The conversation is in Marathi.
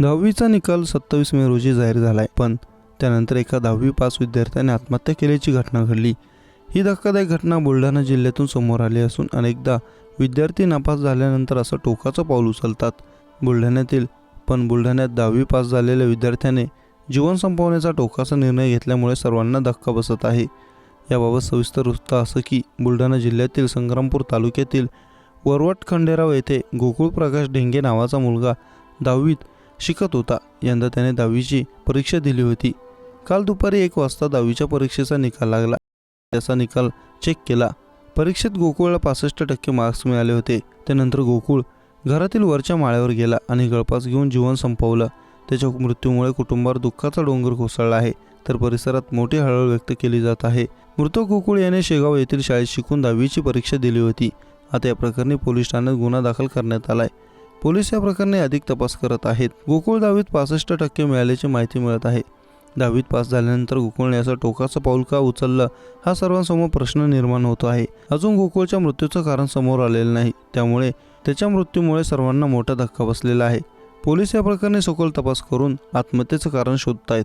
दहावीचा निकाल सत्तावीस मे रोजी जाहीर झालाय पण त्यानंतर एका दहावी पास विद्यार्थ्याने आत्महत्या केल्याची घटना घडली. ही धक्कादायक घटना बुलढाणा जिल्ह्यातून समोर आली असून अनेकदा विद्यार्थी नापास झाल्यानंतर असं टोकाचं पाऊल उचलतात. बुलढाण्यातील पण बुलढाण्यात दहावी पास झालेल्या विद्यार्थ्याने जीवन संपवण्याचा टोकाचा निर्णय घेतल्यामुळे सर्वांना धक्का बसत आहे. याबाबत सविस्तर वृत्त असं की बुलढाणा जिल्ह्यातील संग्रामपूर तालुक्यातील वरवट खंडेराव येथे गोकुळ प्रकाश ढेंगे नावाचा मुलगा दहावीत शिकत होता. यंदा त्याने दहावीची परीक्षा दिली होती. काल दुपारी एक वाजता दहावीच्या परीक्षेचा निकाल लागला. त्याचा निकाल चेक केला. परीक्षेत गोकुळला पासष्ट टक्के मार्क्स मिळाले होते. त्यानंतर गोकुळ घरातील वरच्या माळ्यावर गेला आणि गळपास घेऊन जीवन संपवलं. त्याच्या मृत्यूमुळे कुटुंबावर दुःखाचा डोंगर कोसळला आहे तर परिसरात मोठी हळहळ व्यक्त केली जात आहे. मृत गोकुळ याने शेगाव येथील शाळेत शिकून दहावीची परीक्षा दिली होती. आता या प्रकरणी पोलीस ठाण्यात गुन्हा दाखल करण्यात आला आहे पोलीस या प्रकरणी अधिक तपास करत आहेत. गोकुळ दहावीत पासष्ट टक्के मिळाल्याची माहिती मिळत आहे. दहावीत पास झाल्यानंतर गोकुळने असं टोकाचं पाऊल का उचललं हा सर्वांसमोर प्रश्न निर्माण होतो आहे. अजून गोकुळच्या मृत्यूचं कारण समोर आलेलं नाही. त्यामुळे त्याच्या मृत्यूमुळे सर्वांना मोठा धक्का बसलेला आहे. पोलीस या प्रकरणी सखोल तपास करून आत्महत्येचं कारण शोधतायत.